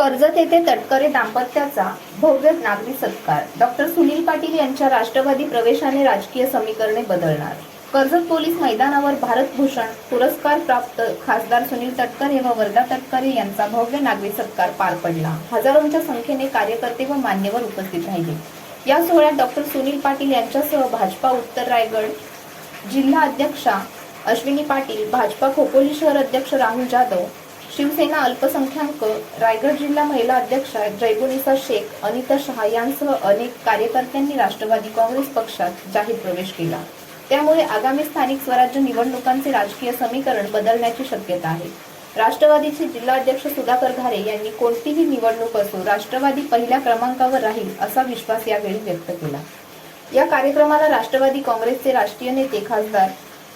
कर्जत येथे तटकरे दाम्पत्याचा भव्य नागरी सत्कार. डॉक्टर सुनील पाटील यांच्या राष्ट्रवादी प्रवेशाने राजकीय समीकरणे बदलणार. कर्जत पोलीस मैदानावर भारतभूषण पुरस्कार प्राप्त खासदार सुनील तटकरे व वर्धा तटकरे यांचा भव्य नागरी सत्कार पार पडला. हजारोंच्या संख्येने कार्यकर्ते व मान्यवर उपस्थित राहिले. या सोहळ्यात डॉक्टर सुनील पाटील यांच्यासह भाजपा उत्तर रायगड जिल्हा अध्यक्षा अश्विनी पाटील भाजपा खोपोली शहर अध्यक्ष राहुल जाधव शिवसेना अल्पसंख्याक रायगड जिल्हा महिला अध्यक्षा जयबुनिसा शेख अनिता शहा यांसह अनेक कार्यकर्त्यांनी राष्ट्रवादी काँग्रेस पक्षात जाहीर प्रवेश केला. त्यामुळे आगामी स्थानिक स्वराज्य निवडणुकांचे राजकीय समीकरण बदलण्याची शक्यता आहे. राष्ट्रवादीचे जिल्हाध्यक्ष सुधाकर घारे यांनी कोणतीही निवडणूक असो राष्ट्रवादी पहिल्या क्रमांकावर राहील असा विश्वास यावेळी व्यक्त केला. या कार्यक्रमाला राष्ट्रवादी काँग्रेसचे राष्ट्रीय नेते खासदार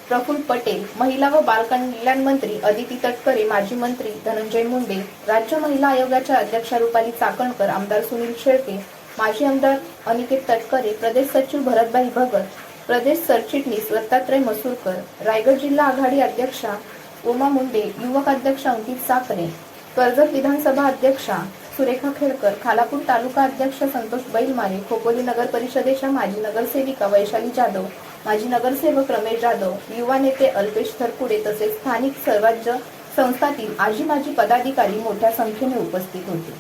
प्रफुल्ल पटेल महिला व बालकल्याण मंत्री अदिती तटकरे माजी मंत्री धनंजय मुंडे राज्य महिला आयोगाच्या अध्यक्षा रुपाली चाकणकर आमदार सुनील शेळके माजी आमदार अनिकेत तटकरे प्रदेश सचिव भरतभाई भगत प्रदेश सरचिटणीस दत्तात्रय मसूरकर रायगड जिल्हा आघाडी अध्यक्षा उमा मुंडे युवक अध्यक्ष अंकित साखरे कर्जत विधानसभा अध्यक्षा सुरेखा खेडकर खालापूर तालुका अध्यक्ष संतोष बैलमारे खोपोली नगर परिषदेच्या माजी नगरसेविका वैशाली जाधव माजी नगरसेवक रमेश जाधव युवा नेते अल्पेश थरपुडे तसेच स्थानिक स्वराज्य संस्थातील आजी माजी पदाधिकारी मोठ्या संख्येने उपस्थित होते.